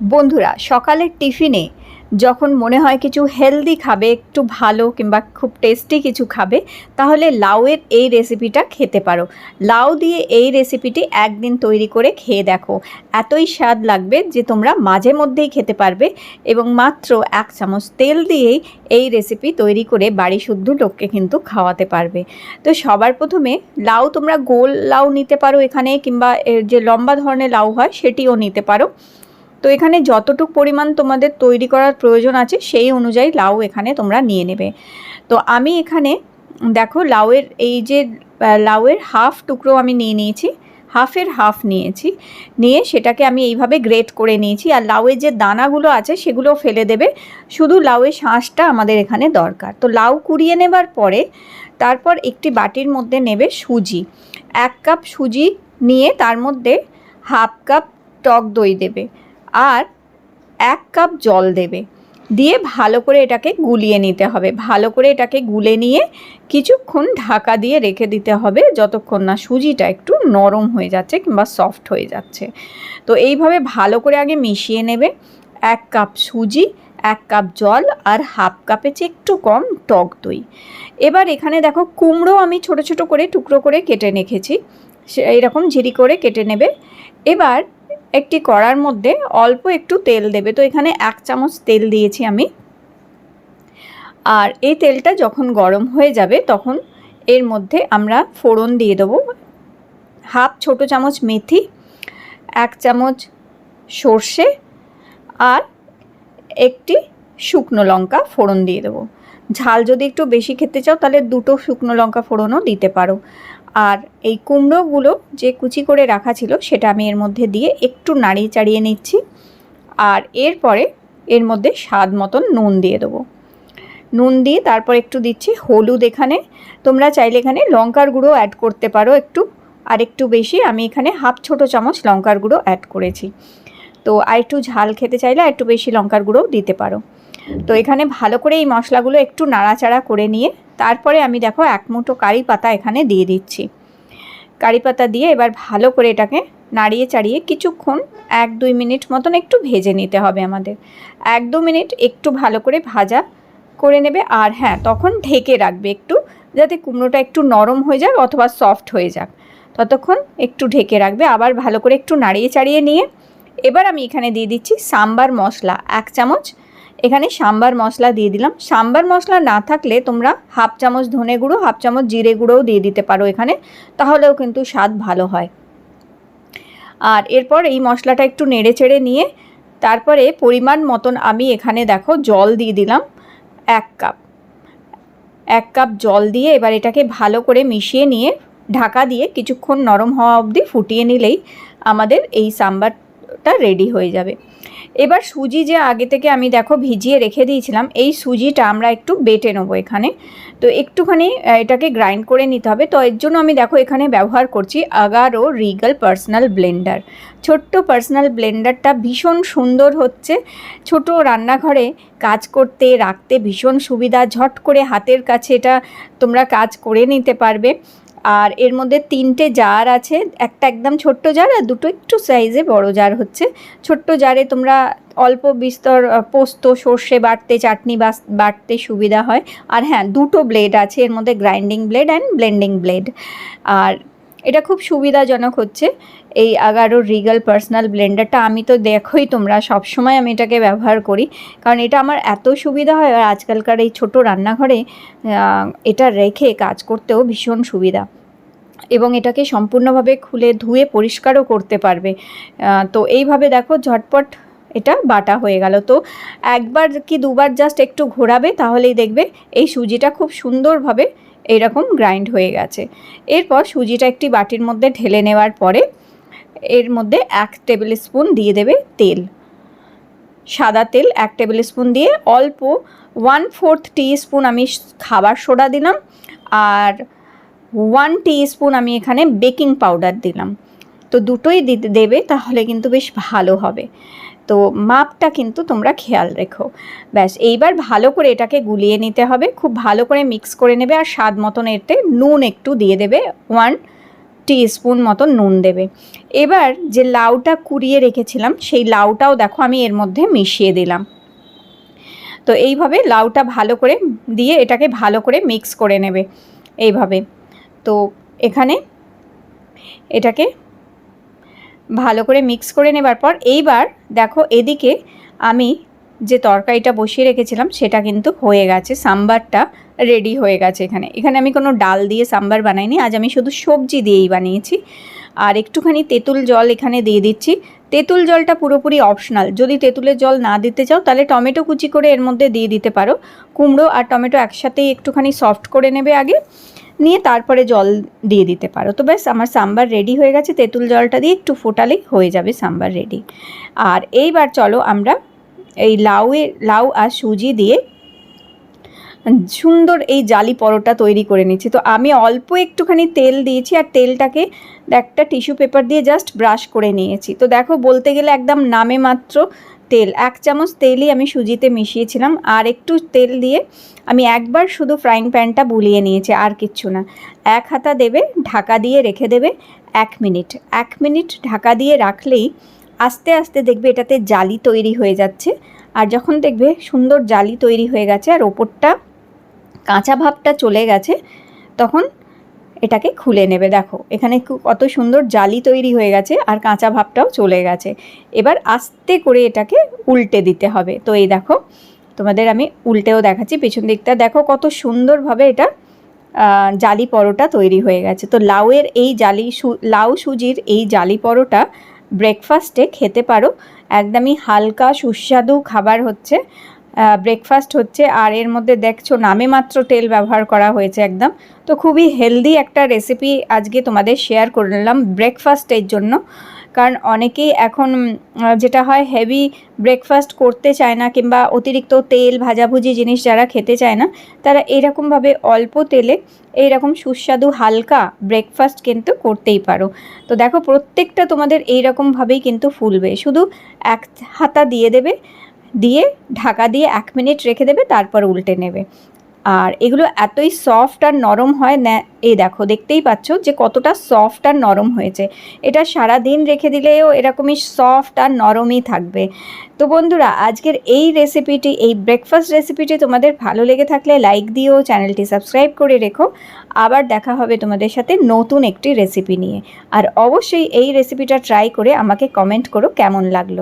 বন্ধুরা, সকালের টিফিনে যখন মনে হয় কিছু হেলদি খাবে, একটু ভালো কিংবা খুব টেস্টি কিছু খাবে, তাহলে লাউয়ের এই রেসিপিটা খেতে পারো। লাউ দিয়ে এই রেসিপিটি একদিন তৈরি করে খেয়ে দেখো। এতই স্বাদ লাগবে যে তোমরা মাঝে মধ্যেই খেতে পারবে এবং মাত্র এক চামচ তেল দিয়েই এই রেসিপি তৈরি করে বাড়ি শুদ্ধ লোককে কিন্তু খাওয়াতে পারবে। তো সবার প্রথমে লাউ তোমরা গোল লাউ নিতে পারো এখানে কিংবা যে লম্বা ধরনের লাউ হয়, সেটিও নিতে পারো। তো এখানে যতটুকু পরিমাণ তোমাদের তৈরি করার প্রয়োজন আছে, সেই অনুযায়ী লাউ এখানে তোমরা নিয়ে নেবে। তো আমি এখানে, দেখো লাউয়ের, এই যে লাউয়ের হাফ টুকরো আমি নিয়ে নিয়েছি, হাফের হাফ নিয়েছি। নিয়ে সেটাকে আমি এইভাবে গ্রেট করে নিয়েছি আর লাউয়ের যে দানাগুলো আছে সেগুলো ফেলে দেবে। শুধু লাউয়ের শাঁসটা আমাদের এখানে দরকার। তো লাউ কুড়িয়ে নেবার পরে তারপর একটি বাটির মধ্যে নেবে সুজি। এক কাপ সুজি নিয়ে তার মধ্যে হাফ কাপ টক দই দেবে। আর এক কাপ জল দেবে। দিয়ে ভালো করে এটাকে গুলিয়ে নিতে হবে। ভালো করে এটাকে গুলে নিয়ে কিছুক্ষণ ঢাকা দিয়ে রেখে দিতে হবে, যতক্ষণ না সুজিটা একটু নরম হয়ে যাচ্ছে কিংবা সফট হয়ে যাচ্ছে। তো এইভাবে ভালো করে আগে মিশিয়ে নেবে। এক কাপ সুজি, এক কাপ জল আর হাফ কাপে চেয়ে একটু কম টক দই। এবার এখানে দেখো কুমড়ো আমি ছোট ছোট করে টুকরো করে কেটে রেখেছি। এইরকম ঝিরি করে কেটে নেবে। এবার একটি কড়ার মধ্যে অল্প একটু তেল দেবে। তো এখানে এক চামচ তেল দিয়েছি আমি। আর এই তেলটা যখন গরম হয়ে যাবে, তখন এর মধ্যে আমরা ফোড়ন দিয়ে দেবো। হাফ ছোট চামচ মেথি, এক চামচ সর্ষে আর একটি শুকনো লঙ্কা ফোড়ন দিয়ে দেবো। ঝাল যদি একটু বেশি খেতে চাও, তাহলে দুটো শুকনো লঙ্কা ফোড়নও দিতে পারো। আর এই কুমড়োগুলো যে কুচি করে রাখা ছিল সেটা আমি এর মধ্যে দিয়ে একটু নাড়িয়ে চাড়িয়ে নিচ্ছি। আর এরপরে এর মধ্যে স্বাদ মতন নুন দিয়ে দেবো। নুন দিয়ে তারপর একটু দিচ্ছি হলুদ এখানে। তোমরা চাইলে এখানে লঙ্কার গুঁড়ো অ্যাড করতে পারো একটু। আর একটু বেশি আমি এখানে হাফ ছোটো চামচ লঙ্কার গুঁড়ো অ্যাড করেছি। তো আর একটু ঝাল খেতে চাইলে আর একটু বেশি লঙ্কার গুঁড়োও দিতে পারো। তো এখানে ভালো করে এই মশলাগুলো একটু নাড়াচাড়া করে নিয়ে তারপরে আমি দেখো এক মুঠো কারি পাতা এখানে দিয়ে দিচ্ছি। কারি পাতা দিয়ে এবার ভালো করে এটাকে নাড়িয়ে চাড়িয়ে কিছুক্ষণ এক দুই মিনিট মতন একটু ভেজে নিতে হবে আমাদের। এক দু মিনিট একটু ভালো করে ভাজা করে নেবে আর হ্যাঁ তখন ঢেকে রাখবে একটু যাতে কুমড়োটা একটু নরম হয়ে যাক অথবা সফট হয়ে যাক। ততক্ষণ একটু ঢেকে রাখবে, আবার ভালো করে একটু নাড়িয়ে চাড়িয়ে নিয়ে। এবার আমি এখানে দিয়ে দিচ্ছি সাম্বার মশলা, এক চামচ এখানে সাম্বার মশলা দিয়ে দিলাম। সাম্বার মশলা না থাকলে তোমরা হাফ চামচ ধনে গুঁড়ো, হাফ চামচ জিরে গুঁড়োও দিয়ে দিতে পারো এখানে। তাহলেও কিন্তু স্বাদ ভালো হয়। আর এরপর এই মশলাটা একটু নেড়ে চেড়ে নিয়ে তারপরে পরিমাণ মতন আমি এখানে দেখো জল দিয়ে দিলাম এক কাপ। এক কাপ জল দিয়ে এবার এটাকে ভালো করে মিশিয়ে নিয়ে ঢাকা দিয়ে কিছুক্ষণ নরম হওয়া অবধি ফুটিয়ে নিলেই আমাদের এই সাম্বারটা রেডি হয়ে যাবে। এবার সুজি যে আগে থেকে আমি দেখো ভিজিয়ে রেখে দিয়েছিলাম, এই সুজিটা আমরা একটু বেটে নেব এখানে। তো একটুখানি এটাকে গ্রাইন্ড করে নিতে হবে। তো এর জন্য আমি দেখো এখানে ব্যবহার করছি আগারো রিগাল পার্সোনাল ব্লেন্ডার। ছোট্ট পার্সোনাল ব্লেন্ডারটা ভীষণ সুন্দর হচ্ছে। ছোট রান্নাঘরে কাজ করতে, রাখতে ভীষণ সুবিধা। ঝট করে হাতের কাছে এটা তোমরা কাজ করে নিতে পারবে। আর এর মধ্যে তিনটে জার আছে। একটা একদম ছোট্ট জার আর দুটো একটু সাইজে বড় জার হচ্ছে। ছোট্ট জারে তোমরা অল্প বিস্তর পোস্ত, সর্ষে বাড়তে চাটনি বাটতে সুবিধা হয়। আর হ্যাঁ দুটো ব্লেড আছে। এর মধ্যে grinding blade and blending blade আর এটা খুব সুবিধাজনক হচ্ছে। এই আগারো রিগাল পার্সোনাল ব্লেন্ডারটা আমি তো দেখোই তোমরা সব সময় আমি এটাকে ব্যবহার করি। কারণ এটা আমার এত সুবিধা হয় আর আজকালকার এই ছোট রান্নাঘরে এটা রেখে কাজ করতেও ভীষণ সুবিধা। এবং এটাকে সম্পূর্ণভাবে খুলে ধুয়ে পরিষ্কারও করতে পারবে। তো এইভাবে দেখো ঝটপট এটা বাটা হয়ে গেল। তো একবার কি দুবার জাস্ট একটু ঘোরাবে তাহলেই দেখবে এই সুজিটা খুব সুন্দরভাবে এইরকম গ্রাইন্ড হয়ে গেছে। এরপর সুজিটা একটি বাটির মধ্যে ঢেলে নেওয়ার পরে এর মধ্যে এক টেবিল স্পুন দিয়ে দেবে তেল। সাদা তেল এক টেবিল স্পুন দিয়ে অল্প ওয়ান ফোর্থ টি স্পুন আমি খাবার সোডা দিলাম আর ওয়ান টি স্পুন আমি এখানে বেকিং পাউডার দিলাম। তো দুটোই দিতে দেবে তাহলে কিন্তু বেশ ভালো হবে। তো মাপটা কিন্তু তোমরা খেয়াল রেখো। ব্যাস, এইবার ভালো করে এটাকে গুলিয়ে নিতে হবে, খুব ভালো করে মিক্স করে নেবে আর স্বাদ মতন এতে নুন একটু দিয়ে দেবে, ওয়ান স্পুন মতো নুন দেবে। এবার যে লাউটা কুড়িয়ে রেখেছিলাম, সেই লাউটাও দেখো আমি এর মধ্যে মিশিয়ে দিলাম। তো এইভাবে লাউটা ভালো করে দিয়ে এটাকে ভালো করে মিক্স করে নেবে, এইভাবে। তো এখানে এটাকে ভালো করে মিক্স করে নেবার পর এইবার দেখো এদিকে আমি যে তরকারিটা বসিয়ে রেখেছিলাম সেটা কিন্তু হয়ে গেছে, সাম্বারটা রেডি হয়ে গেছে এখানে। এখানে আমি কোনো ডাল দিয়ে সাম্বার বানাইনি, আজ আমি শুধু সবজি দিয়েই বানিয়েছি। আর একটুখানি তেঁতুল জল এখানে দিয়ে দিচ্ছি। তেঁতুল জলটা পুরোপুরি অপশনাল যদি তেঁতুলের জল না দিতে চাও তাহলে টমেটো কুচি করে এর মধ্যে দিয়ে দিতে পারো। কুমড়ো আর টমেটো একসাথেই একটুখানি সফট করে নেবে আগে। নিয়ে তারপরে জল দিয়ে দিতে পারো। তো ব্যাস আমার সাম্বার রেডি হয়ে গেছে। তেঁতুল জলটা দিয়ে একটু ফোটালেই হয়ে যাবে সাম্বার রেডি আর এইবার চলো আমরা এই লাউয়ের লাউ আর সুজি দিয়ে সুন্দর এই জালি পরোটা তৈরি করে নিচ্ছি। তো আমি অল্প একটুখানি তেল দিয়েছি আর তেলটাকে একটা টিস্যু পেপার দিয়ে জাস্ট ব্রাশ করে নিয়েছি। তো দেখো বলতে গেলে একদম নামে মাত্র তেল, এক চামচ তেলই আমি সুজিতে মিশিয়েছিলাম আর একটু তেল দিয়ে আমি একবার শুধু ফ্রাইং প্যানটা বুলিয়ে নিয়েছি, আর কিচ্ছু না। এক হাতা দেবে, ঢাকা দিয়ে রেখে দেবে এক মিনিট। এক মিনিট ঢাকা দিয়ে রাখলেই আস্তে আস্তে দেখবে এটাতে জালি তৈরি হয়ে যাচ্ছে। আর যখন দেখবে সুন্দর জালি তৈরি হয়ে গেছে আর ওপরটা কাঁচা ভাবটা চলে গেছে, তখন এটাকে খুলে নেবে। দেখো, এখানে কত সুন্দর জালি তৈরি হয়ে গেছে আর কাঁচা ভাবটাও চলে গেছে। এবার আস্তে করে এটাকে উল্টে দিতে হবে। তো এই দেখো, তোমাদের আমি উল্টেও দেখাচ্ছি। পেছন দিকটা দেখো কত সুন্দরভাবে এটা জালি পরোটা তৈরি হয়ে গেছে। তো লাউয়ের এই জালি লাউ সুজির এই জালি পরোটা ব্রেকফাস্টে খেতে পারো। একদমই হালকা সুস্বাদু খাবার হচ্ছে। ব্রেকফাস্ট হচ্ছে। আর এর মধ্যে দেখছ, নামে মাত্র তেল ব্যবহার করা হয়েছে একদম। তো খুবই হেলদি একটা রেসিপি আজকে তোমাদের শেয়ার করে নিলাম ব্রেকফাস্টের জন্য। কারণ অনেকেই এখন যেটা হয় হেভি ব্রেকফাস্ট করতে চায় না, কিংবা অতিরিক্ত তেল, ভাজাভুজি জিনিস যারা খেতে চায় না, তারা এইরকমভাবে অল্প তেলে এইরকম সুস্বাদু হালকা ব্রেকফাস্ট কিন্তু করতেই পারো। তো দেখো, প্রত্যেকটা তোমাদের এইরকমভাবেই কিন্তু ফুলবে। শুধু এক হাতা দিয়ে দেবে দিয়ে, ঢাকা দিয়ে এক মিনিট রেখে দেবে, তারপর উল্টে নেবে। আর এগুলো এতই সফট আর নরম হয় এই দেখো, দেখতেই পাচ্ছ যে কতটা সফট আর নরম হয়েছে। এটা সারা দিন রেখে দিলেও এরকমই সফট আর নরমই থাকবে। তো বন্ধুরা, আজকের এই রেসিপিটি এই ব্রেকফাস্ট রেসিপিটি তোমাদের ভালো লেগে থাকলে লাইক দিও, চ্যানেলটি সাবস্ক্রাইব করে রেখো। আবার দেখা হবে তোমাদের সাথে নতুন একটি রেসিপি নিয়ে। আর অবশ্যই এই রেসিপিটা ট্রাই করে আমাকে কমেন্ট করো কেমন লাগল।